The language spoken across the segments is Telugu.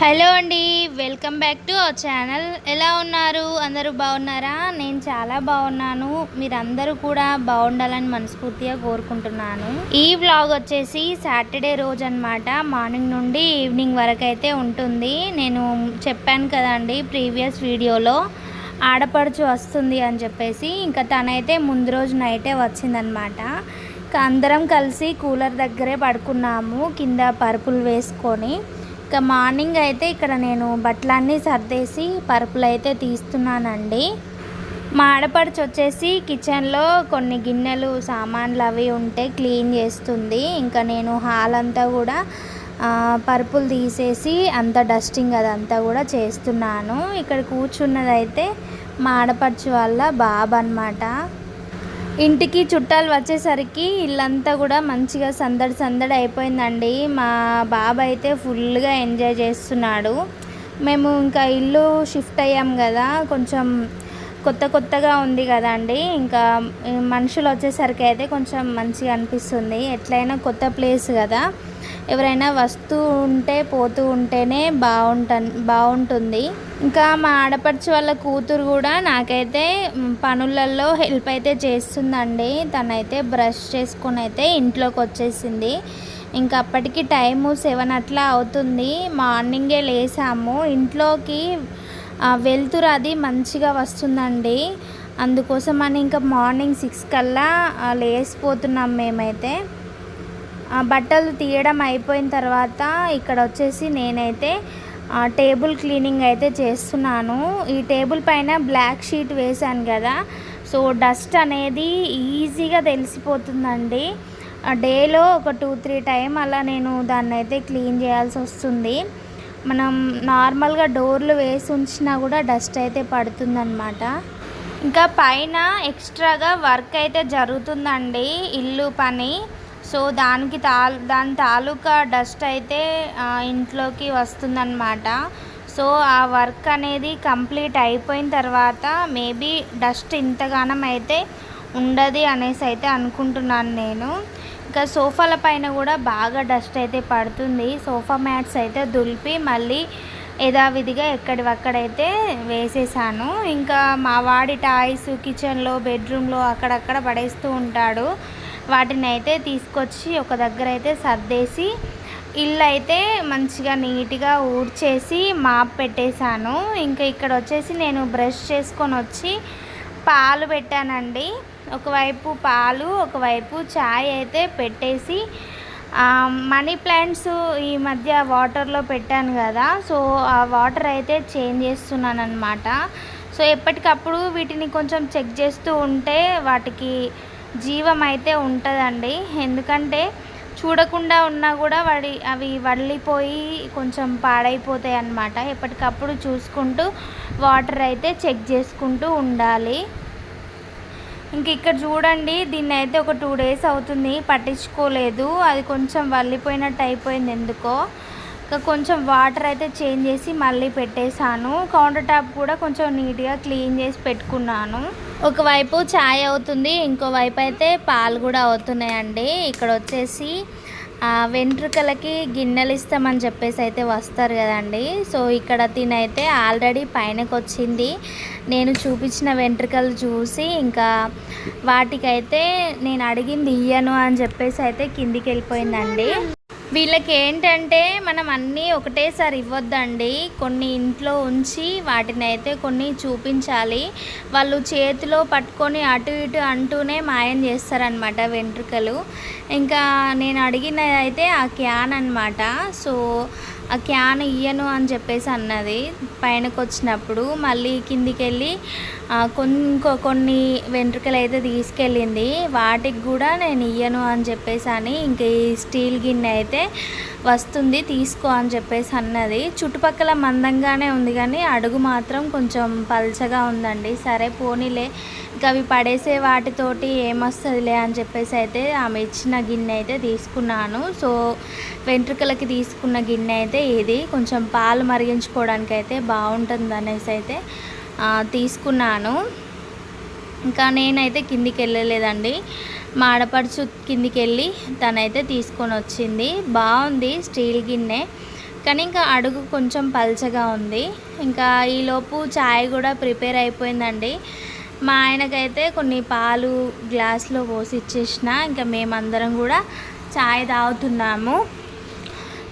హలో అండి welcome back to our channel. ఎలా ఉన్నారు? అందరూ బాగున్నారా? నేను చాలా బాగున్నాను. మీరందరూ కూడా బాగుండాలని మనస్ఫూర్తిగా కోరుకుంటున్నాను. ఈ వ్లాగ్ వచ్చేసి సాటర్డే రోజు అనమాట మార్నింగ్ నుండి ఈవినింగ్ వరకు అయితే ఉంటుంది. నేను చెప్పాను కదండి ప్రీవియస్ వీడియోలో ఆడపడుచు వస్తుంది అని చెప్పేసి. ఇంకా తనైతే ముందు రోజు నైటే వచ్చిందనమాట ఇంకా అందరం కలిసి కూలర్ దగ్గరే పడుకున్నాము కింద పరుపులు వేసుకొని. ఇంకా మార్నింగ్ అయితే ఇక్కడ నేను బట్టలన్నీ సర్దేసి పరుపులు అయితే తీస్తున్నానండి. మా ఆడపడుచు వచ్చేసి కిచెన్లో కొన్ని గిన్నెలు సామాన్లు అవి ఉంటే క్లీన్ చేస్తుంది. ఇంకా నేను హాల్ అంతా కూడా పరుపులు తీసేసి అంత డస్టింగ్ అదంతా కూడా చేస్తున్నాను. ఇక్కడ కూర్చున్నదైతే మా ఆడపడుచు బాబు అనమాట ఇంటికి చుట్టాలు వచ్చేసరికి ఇల్లంతా కూడా మంచిగా సందడి సందడి అయిపోయిందండి. మా బాబు అయితే ఫుల్గా ఎంజాయ్ చేస్తున్నాడు. మేము ఇంకా ఇల్లు షిఫ్ట్ అయ్యాం కదా కొంచెం కొత్త కొత్తగా ఉంది కదండి. ఇంకా మనుషులు వచ్చేసరికి అయితే కొంచెం మంచిగా అనిపిస్తుంది. ఎట్లయినా కొత్త ప్లేస్ కదా. ఎవరైనా వస్తూ ఉంటే పోతూ ఉంటేనే బాగుంట బాగుంటుంది. ఇంకా మా ఆడపడుచు వాళ్ళ కూతురు కూడా నాకైతే పనులలో హెల్ప్ అయితే చేస్తుందండి. తనైతే బ్రష్ చేసుకొని అయితే ఇంట్లోకి వచ్చేసింది. ఇంకా అప్పటికి టైము సెవెన్ అట్లా అవుతుంది. మార్నింగే లేసాము. ఇంట్లోకి వెలుతురు అది మంచిగా వస్తుందండి. అందుకోసం అని ఇంకా మార్నింగ్ సిక్స్ కల్లా లేసిపోతున్నాం మేమైతే. బట్టలు తీయడం అయిపోయిన తర్వాత ఇక్కడ వచ్చేసి నేనైతే టేబుల్ క్లీనింగ్ అయితే చేస్తున్నాను. ఈ టేబుల్ పైన బ్లాక్ షీట్ వేశాను కదా. సో డస్ట్ అనేది ఈజీగా తెలిసిపోతుందండి. డేలో ఒక టూ త్రీ టైం అలా నేను దాన్ని అయితే క్లీన్ చేయాల్సి వస్తుంది. మనం నార్మల్గా డోర్లు వేసి ఉంచినా కూడా డస్ట్ అయితే పడుతుందన్నమాట. ఇంకా పైన ఎక్స్ట్రాగా వర్క్ అయితే జరుగుతుందండి ఇల్లు పని. సో దానికి తా దాని తాలూకా డస్ట్ అయితే ఇంట్లోకి వస్తుందన్నమాట. సో ఆ వర్క్ అనేది కంప్లీట్ అయిపోయిన తర్వాత మేబీ డస్ట్ ఇంతగానం అయితే ఉండదు అనేసి అయితే అనుకుంటున్నాను నేను. ఇంకా సోఫాల పైన కూడా బాగా డస్ట్ అయితే పడుతుంది. సోఫా మ్యాట్స్ అయితే దులిపి మళ్ళీ యథావిధిగా ఎక్కడివక్కడైతే వేసేసాను. ఇంకా మా వాడి టాయ్స్ కిచెన్లో బెడ్రూమ్లో అక్కడక్కడ పడేస్తూ ఉంటాడు. వాటిని అయితే తీసుకొచ్చి ఒక దగ్గర అయితే సర్దేసి ఇల్లు అయితే మంచిగా నీట్గా ఊడ్చేసి మాప్ పెట్టేశాను. ఇంకా ఇక్కడ వచ్చేసి నేను బ్రష్ చేసుకొని వచ్చి పాలు పెట్టానండి. ఒకవైపు పాలు ఒకవైపు చాయ్ అయితే పెట్టేసి మనీ ప్లాంట్స్ ఈ మధ్య వాటర్లో పెట్టాను కదా. సో ఆ వాటర్ అయితే చేంజ్ చేస్తున్నాను అనమాట సో ఎప్పటికప్పుడు వీటిని కొంచెం చెక్ చేస్తూ ఉంటే వాటికి జీవం అయితే ఉంటుందండి. ఎందుకంటే చూడకుండా ఉన్నా కూడా వాడి అవి వడిలిపోయి కొంచెం పాడైపోతాయి అన్నమాట ఎప్పటికప్పుడు చూసుకుంటూ వాటర్ అయితే చెక్ చేసుకుంటూ ఉండాలి. ఇంక ఇక్కడ చూడండి దీన్ని అయితే ఒక టూ డేస్ అవుతుంది పట్టించుకోలేదు. అది కొంచెం వల్లిపోయినట్టు అయిపోయింది ఎందుకో. ఇంకా కొంచెం వాటర్ అయితే చేంజ్ చేసి మళ్ళీ పెట్టేశాను. కౌంటర్ టాప్ కూడా కొంచెం నీట్గా క్లీన్ చేసి పెట్టుకున్నాను. ఒకవైపు చాయ్ అవుతుంది ఇంకోవైపు అయితే పాలు కూడా అవుతున్నాయండి. ఇక్కడ వచ్చేసి వెంట్రుకలకి గిన్నెలు ఇస్తామని చెప్పేసి అయితే వస్తారు కదండి. సో ఇక్కడ తినైతే ఆల్రెడీ పైనకి వచ్చింది నేను చూపించిన వెంట్రుకలు చూసి ఇంకా వాటికైతే నేను అడిగింది ఇయ్యను అని చెప్పేసి అయితే కిందికి వెళ్ళిపోయిందండి వీళ్ళకి ఏంటంటే మనం అన్నీ ఒకటేసారి ఇవ్వద్దండి. కొన్ని ఇంట్లో ఉంచి వాటిని అయితే కొన్ని చూపించాలి. వాళ్ళు చేతిలో పట్టుకొని అటు ఇటు అంటూనే మాయం చేస్తారనమాట వెంట్రుకలు. ఇంకా నేను అడిగినది అయితే ఆ క్యాన్ అనమాట సో ఆ క్యాన్ ఇయ్యను అని చెప్పేసి అన్నది. పైనకు వచ్చినప్పుడు మళ్ళీ కిందికి వెళ్ళి ఆ, కొన్ని వెంట్రుకలు అయితే తీసుకెళ్ళింది. వాటికి కూడా నేను ఇయ్యను అని చెప్పేసి అని ఇంక ఈ స్టీల్ గిన్నె అయితే వస్తుంది తీసుకో అని చెప్పేసి అన్నది. చుట్టుపక్కల మందంగానే ఉంది కానీ అడుగు మాత్రం కొంచెం పల్చగా ఉందండి. సరే పోనీలే. ఇంకా అవి పడేసే వాటితోటి ఏమొస్తుందిలే అని చెప్పేసి అయితే ఆమె ఇచ్చిన గిన్నె అయితే తీసుకున్నాను. సో వెంట్రుకలకి తీసుకున్న గిన్నె అయితే ఇది. కొంచెం పాలు మరిగించుకోవడానికి అయితే బాగుంటుంది అనేసి అయితే తీసుకున్నాను. ఇంకా నేనైతే కిందికి వెళ్ళలేదండి. మా ఆడపడుచు కిందికి వెళ్ళి తనైతే తీసుకొని వచ్చింది. బాగుంది స్టీల్ గిన్నె. కానీ ఇంకా అడుగు కొంచెం పల్చగా ఉంది. ఇంకా ఈలోపు చాయ్ కూడా ప్రిపేర్ అయిపోయిందండి. మా ఆయనకైతే కొన్ని పాలు గ్లాస్లో పోసి ఇచ్చేసిన. ఇంకా మేమందరం కూడా చాయ్ తాగుతున్నాము.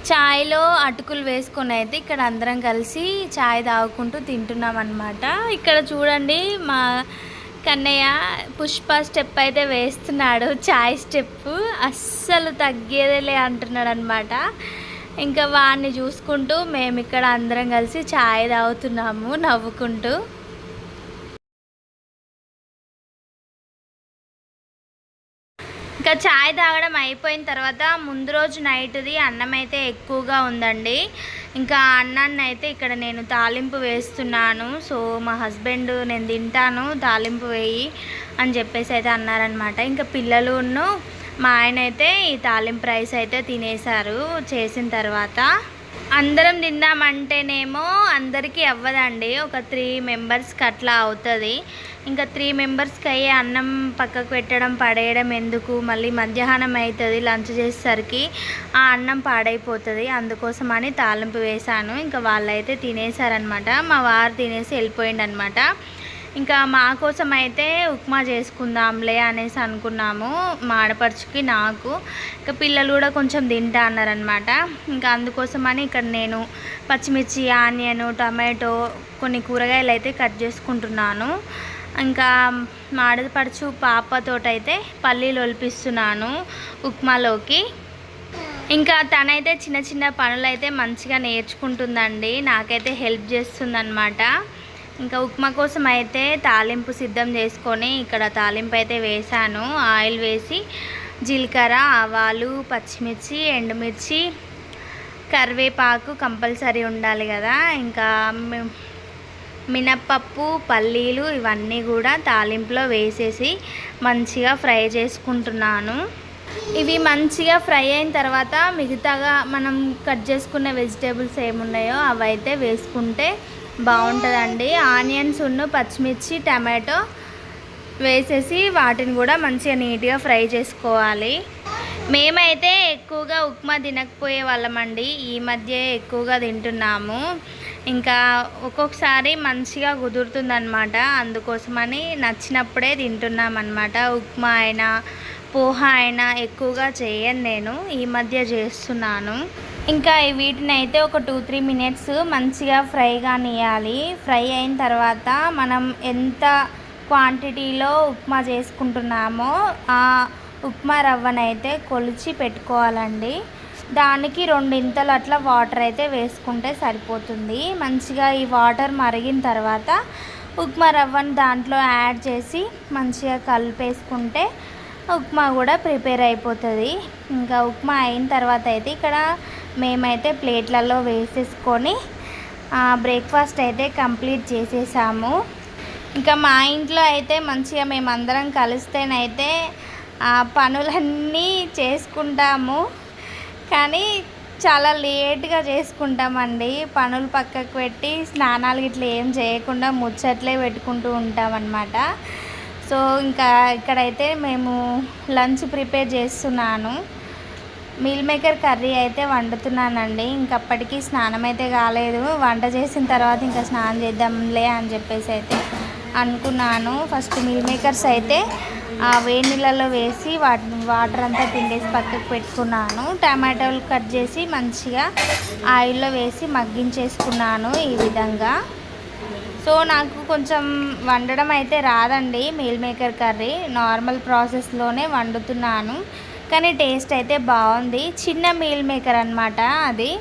చాయ్లో అటుకులు వేసుకొని అయితే ఇక్కడ అందరం కలిసి చాయ్ తాగుకుంటూ తింటున్నాం అనమాట ఇక్కడ చూడండి మా కన్నయ్య పుష్ప స్టెప్ అయితే వేస్తున్నాడు చాయ్ స్టెప్. అస్సలు తగ్గేదేలే అంటున్నాడు అనమాట ఇంకా వాడిని చూసుకుంటూ మేము ఇక్కడ అందరం కలిసి చాయ్ తాగుతున్నాము నవ్వుకుంటూ. ఇంకా చాయ్ తాగడం అయిపోయిన తర్వాత ముందు రోజు నైట్ది అన్నం అయితే ఎక్కువగా ఉందండి. ఇంకా అన్నాన్ని అయితే ఇక్కడ నేను తాలింపు వేస్తున్నాను. సో మా హస్బెండ్ నేను తింటాను తాలింపు వేయి అని చెప్పేసి అయితే అన్నారనమాట ఇంకా పిల్లలును మా ఆయన అయితే ఈ తాలింపు రైస్ అయితే తినేశారు చేసిన తర్వాత. అందరం తిందామంటేనేమో అందరికీ అవ్వదండి. ఒక త్రీ మెంబర్స్కి అట్లా అవుతుంది. ఇంకా త్రీ మెంబర్స్కి అయ్యే అన్నం పక్కకు పెట్టడం పడేయడం ఎందుకు? మళ్ళీ మధ్యాహ్నం అవుతుంది లంచ్ చేసేసరికి ఆ అన్నం పాడైపోతుంది. అందుకోసం అని తాలింపు వేశాను. ఇంకా వాళ్ళైతే తినేసారనమాట మా వారు తినేసి వెళ్ళిపోయిండనమాట ఇంకా మా కోసం అయితే ఉప్మా చేసుకుందాంలే అనేసి అనుకున్నాము. మా ఆడపడుచుకి నాకు. ఇంకా పిల్లలు కూడా కొంచెం తింటా అన్నారనమాట ఇంకా అందుకోసమని ఇక్కడ నేను పచ్చిమిర్చి ఆనియన్ టమాటో కొన్ని కూరగాయలు అయితే కట్ చేసుకుంటున్నాను. ఇంకా మా ఆడపడుచు పాపతోటైతే పల్లీలు ఒలిపిస్తున్నాను ఉప్మాలోకి. ఇంకా తనైతే చిన్న చిన్న పనులు అయితే మంచిగా నేర్చుకుంటుందండి. నాకైతే హెల్ప్ చేస్తుందన్నమాట. ఇంకా ఉప్మా కోసం అయితే తాలింపు సిద్ధం చేసుకొని ఇక్కడ తాలింపు అయితే వేసాను ఆయిల్ వేసి జీలకర్ర ఆవాలు పచ్చిమిర్చి ఎండుమిర్చి కరివేపాకు కంపల్సరీ ఉండాలి కదా. ఇంకా మినప్పప్పు పల్లీలు ఇవన్నీ కూడా తాలింపులో వేసేసి మంచిగా ఫ్రై చేసుకుంటున్నాను. ఇవి మంచిగా ఫ్రై అయిన తర్వాత మిగతాగా మనం కట్ చేసుకున్న వెజిటేబుల్స్ ఏమున్నాయో అవైతే వేసుకుంటే బాగుంటుందండి. ఆనియన్స్ ఉన్ను పచ్చిమిర్చి టమాటో వేసేసి వాటిని కూడా మంచిగా నీట్గా ఫ్రై చేసుకోవాలి. మేమైతే ఎక్కువగా ఉప్మా తినకపోయే వాళ్ళమండి. ఈ మధ్య ఎక్కువగా తింటున్నాము. ఇంకా ఒక్కొక్కసారి మంచిగా కుదురుతుందనమాట అందుకోసమని నచ్చినప్పుడే తింటున్నాం అనమాట ఉప్మా అయినా పోహ అయినా ఎక్కువగా చేయను నేను. ఈ మధ్య చేస్తున్నాను. ఇంకా ఈ వీటిని అయితే ఒక టూ త్రీ మినిట్స్ మంచిగా ఫ్రై కానియాలి. ఫ్రై అయిన తర్వాత మనం ఎంత క్వాంటిటీలో ఉప్మా చేసుకుంటున్నామో ఆ ఉప్మా రవ్వనైతే కొలిచి పెట్టుకోవాలండి. దానికి రెండింతలు అట్లా వాటర్ అయితే వేసుకుంటే సరిపోతుంది. మంచిగా ఈ వాటర్ మరిగిన తర్వాత ఉప్మా రవ్వని దాంట్లో యాడ్ చేసి మంచిగా కలిపేసుకుంటే ఉప్మా కూడా ప్రిపేర్ అయిపోతుంది. ఇంకా ఉప్మా అయిన తర్వాత అయితే ఇక్కడ మేమైతే ప్లేట్లలో వేసేసుకొని బ్రేక్ఫాస్ట్ అయితే కంప్లీట్ చేసేసాము. ఇంకా మా ఇంట్లో అయితే మంచిగా మేమందరం కలిస్తేనైతే ఆ పనులన్నీ చేసుకుంటాము. కానీ చాలా లేట్గా చేసుకుంటామండి. పనులు పక్కకు పెట్టి స్నానాలు ఇట్లా ఏం చేయకుండా ముచ్చట్లే పెట్టుకుంటూ ఉంటామన్నమాట. సో ఇంకా ఇక్కడైతే మేము లంచ్ ప్రిపేర్ చేస్తున్నాను. మీల్ మేకర్ కర్రీ అయితే వండుతున్నానండి. ఇంకప్పటికీ స్నానం అయితే కాలేదు. వంట చేసిన తర్వాత ఇంకా స్నానం చేద్దాంలే అని చెప్పేసి అయితే అనుకున్నాను. ఫస్ట్ మీల్ మేకర్స్ అయితే ఆ వేడి నీళ్ళలో వేసి వాటి వాటర్ అంతా పిండేసి పక్కకు పెట్టుకున్నాను. టమాటోలు కట్ చేసి మంచిగా ఆయిల్లో వేసి మగ్గించేసుకున్నాను ఈ విధంగా. సో నాకు కొంచెం వండడం అయితే రాదండి మీల్ మేకర్ కర్రీ. నార్మల్ ప్రాసెస్లోనే వండుతున్నాను కానీ టేస్ట్ అయితే బాగుంది. చిన్న మీల్ మేకర్ అనమాట అది.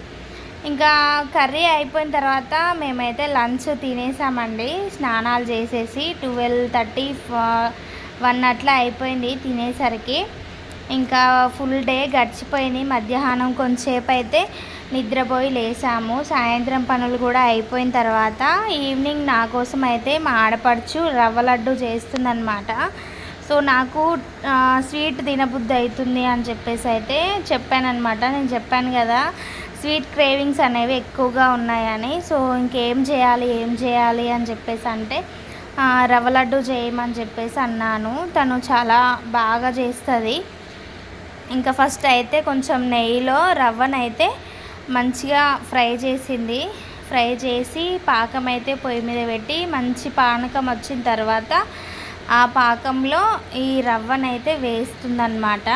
ఇంకా కర్రీ అయిపోయిన తర్వాత మేమైతే లంచ్ తినేసామండి స్నానాలు చేసేసి ట్వెల్వ్ థర్టీ వన్ అట్లా అయిపోయింది తినేసరికి. ఇంకా ఫుల్ డే గడిచిపోయింది. మధ్యాహ్నం కొంతసేపు అయితే నిద్రపోయి లేసాము. సాయంత్రం పనులు కూడా అయిపోయిన తర్వాత ఈవినింగ్ నా కోసం అయితే మా ఆడపడుచు రవ్వ లడ్డు చేస్తుందన్నమాట. సో నాకు స్వీట్ తినబుద్ధి అవుతుంది అని చెప్పేసి అయితే చెప్పానమాట నేను చెప్పాను కదా స్వీట్ క్రేవింగ్స్ అనేవి ఎక్కువగా ఉన్నాయని. సో ఇంకేం చేయాలి ఏం చేయాలి అని చెప్పేసి అంటే రవ్వ లడ్డు చేయమని చెప్పేసి అన్నాను. తను చాలా బాగా చేస్తుంది. ఇంకా ఫస్ట్ అయితే కొంచెం నెయ్యిలో రవ్వనైతే మంచిగా ఫ్రై చేసింది. ఫ్రై చేసి పాకం అయితే పొయ్యి మీద పెట్టి మంచి పానకం వచ్చిన తర్వాత ఆ పాకంలో ఈ రవ్వనైతే వేస్తుందన్నమాట.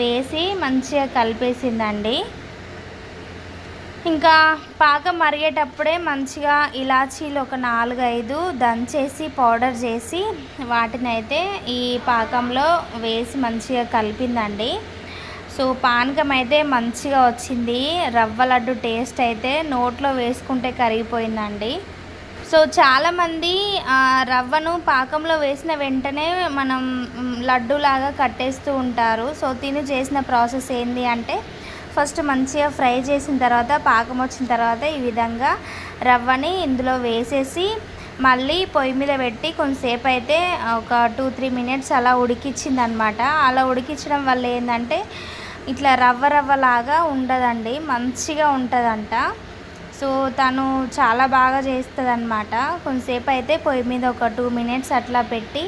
వేసి మంచిగా కలిపేసిందండి. ఇంకా పాకం మరిగేటప్పుడే మంచిగా ఇలాచీలు ఒక నాలుగు ఐదు దంచేసి పౌడర్ చేసి వాటిని అయితే ఈ పాకంలో వేసి మంచిగా కలిపిందండి. సో పానకం అయితే మంచిగా వచ్చింది. రవ్వ లడ్డు టేస్ట్ అయితే నోట్లో వేసుకుంటే కరిగిపోయిందండి. సో చాలామంది రవ్వను పాకంలో వేసిన వెంటనే మనం మ్, లడ్డూలాగా కట్టేస్తూ ఉంటారు. సో తిని చేసిన ప్రాసెస్ ఏంటి అంటే ఫస్ట్ మంచిగా ఫ్రై చేసిన తర్వాత పాకం వచ్చిన తర్వాత ఈ విధంగా రవ్వని ఇందులో వేసేసి మళ్ళీ పొయ్యి మీద పెట్టి కొంతసేపు అయితే ఒక టూ త్రీ మినిట్స్ అలా ఉడికిచ్చింది అనమాట అలా ఉడికించడం వల్ల ఏంటంటే ఇట్లా రవ్వ రవ్వలాగా ఉండదండి మంచిగా ఉంటుందంట. సో తను చాలా బాగా చేస్తుంది అనమాట కొంతసేపు అయితే పొయ్యి మీద ఒక టూ మినిట్స్ అట్లా పెట్టి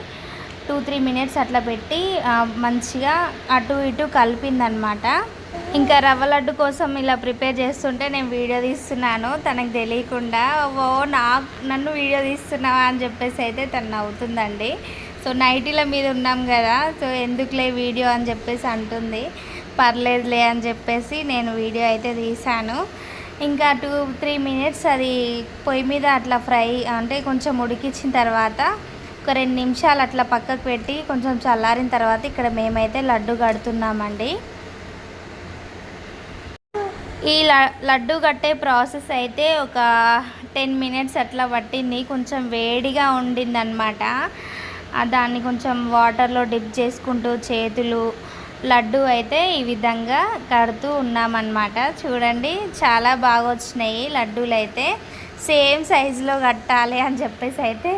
టూ త్రీ మినిట్స్ అట్లా పెట్టి మంచిగా అటు ఇటు కలిపిందనమాట. ఇంకా రవ్వ లడ్డు కోసం ఇలా ప్రిపేర్ చేస్తుంటే నేను వీడియో తీస్తున్నాను. తనకు తెలియకుండా ఓ నాకు నన్ను వీడియో తీస్తున్నావా? అని చెప్పేసి అయితే తను నవ్వుతుందండి. సో నైటీల మీద ఉన్నాం కదా సో ఎందుకులే వీడియో అని చెప్పేసి అంటుంది. పర్లేదులే అని చెప్పేసి నేను వీడియో అయితే తీశాను. ఇంకా టూ త్రీ మినిట్స్ అది పొయ్యి మీద అట్లా ఫ్రై అంటే కొంచెం ఉడికించిన తర్వాత ఒక రెండు నిమిషాలు అట్లా పక్కకు పెట్టి కొంచెం చల్లారిన తర్వాత ఇక్కడ మేమైతే లడ్డు కడుతున్నామండి. ఈ ల- లడ్డు కట్టే ప్రాసెస్ అయితే ఒక టెన్ మినిట్స్ అట్లా పట్టింది. కొంచెం వేడిగా ఉండిందనమాట దాన్ని కొంచెం వాటర్లో డిప్ చేసుకుంటూ చేతులు లడ్డు అయితే ఈ విధంగా కడుతూ ఉన్నామన్నమాట. చూడండి చాలా బాగా వచ్చినాయి లడ్డూలు అయితే సేమ్ సైజులో కట్టాలి అని చెప్పేసి అయితే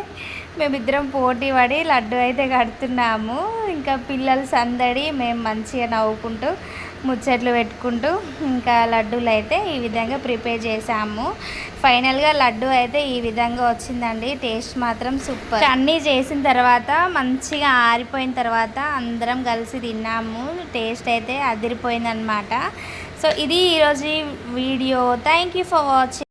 మేమిద్దరం పోటీ పడి లడ్డు అయితే కడుతున్నాము. ఇంకా పిల్లలు సందడి మేము మంచిగా నవ్వుకుంటూ ముచ్చట్లు పెట్టుకుంటూ ఇంకా లడ్డూలు అయితే ఈ విధంగా ప్రిపేర్ చేసాము ఫైనల్గా లడ్డు అయితే ఈ విధంగా వచ్చిందండి. టేస్ట్ మాత్రం సూపర్. అన్నీ చేసిన తర్వాత మంచిగా ఆరిపోయిన తర్వాత అందరం కలిసి తిన్నాము. టేస్ట్ అయితే అదిరిపోయిందనమాట సో ఇది ఈరోజు video. Thank you for watching